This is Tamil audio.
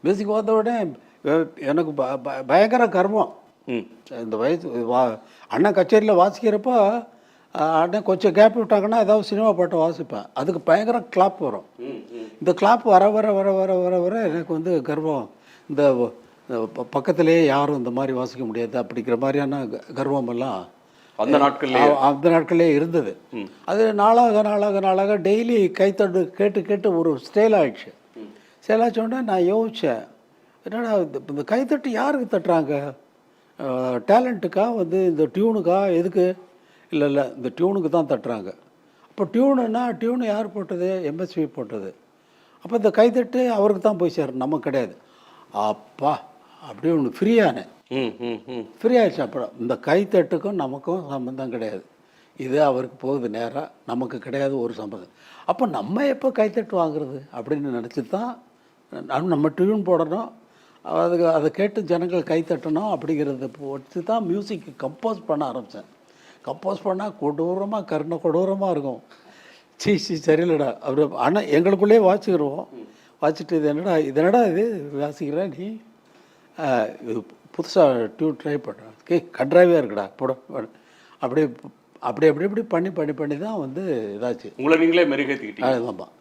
மியூசிக் வந்த உடனே எனக்கு பயங்கர கர்மம் இந்த வயசு வா அண்ணன் கச்சேரியில் வாசிக்கிறப்போ அண்ணன் கொஞ்சம் கேப் விட்டாங்கன்னா ஏதாவது சினிமா பாட்டை வாசிப்பேன். அதுக்கு பயங்கர கிளாப் வரும். இந்த கிளாப் வர வர வர வர வர வர எனக்கு வந்து கர்வம். இந்த பக்கத்திலேயே யாரும் இந்த மாதிரி வாசிக்க முடியாது. அப்படிங்கிற மாதிரியான க- கர்வம் எல்லாம் அந்த நாட்கள்ல அ- அந்த நாட்களே இருந்தது. அது நாளாக நாளாக நாளாக டெய்லி கைத்தட்டு கேட்டு கேட்டு ஒரு ஸ்டைல் ஆயிடுச்சு. உடனே நான் யோசித்தேன் என்னடா இந்த- கைத்தட்டு யாருக்கு தட்டுறாங்க? டேலண்ட்டுக்கா வந்து இந்த டியூனுக்கா எதுக்கு? இல்லை இல்லை இந்த டியூனுக்கு தான் தட்டுறாங்க. அப்போ டியூனுன்னா டியூனு யார் போட்டது? எம்எஸ்வி போட்டது. அப்போ இந்த கைத்தட்டு அவருக்கு தான் போய் சேரும் நமக்கு கிடையாது. அப்பா அப்படியே ஒன்று ஃப்ரீயானேன் ம் ம் ம். ஃப்ரீ ஆயிடுச்சு அப்புறம். இந்த கைத்தட்டுக்கும் நமக்கும் சம்மந்தம் கிடையாது. இது அவருக்கு போகுது நேராக நமக்கு கிடையாது ஒரு சம்மந்தம் அப்போ நம்ம எப்போ கைத்தட்டு வாங்குறது? அப்படின்னு நினச்சி தான் நம்ம- நம்ம டியூன் போடணும். அதுக்கு அதை கேட்டு ஜனங்கள் கைத்தட்டணும் அப்படிங்கிறத வச்சு தான் மியூசிக் கம்போஸ் பண்ண ஆரம்பித்தேன் கம்போஸ் பண்ணால் கொடூரமாக கருணை கொடூரமாக இருக்கும். சீ சீ சரியில்லடா. அவர் ஆனால் எங்களுக்குள்ளேயே வாசிக்கிறோம் வாசிட்டு இது என்னடா இது என்னடா இது? வாசிக்கிற நீ? இது புதுசாக டியூன் ட்ரை பண்ணுறேன் கே கன்றாவியாக இருக்குடா போட அப்படியே அப்படி அப்படி இப்படி பண்ணி பண்ணி பண்ணி தான் வந்து இதாச்சு. உங்களை நீங்களே மெருகேற்றிக்கிட்டீங்க ஆமாம்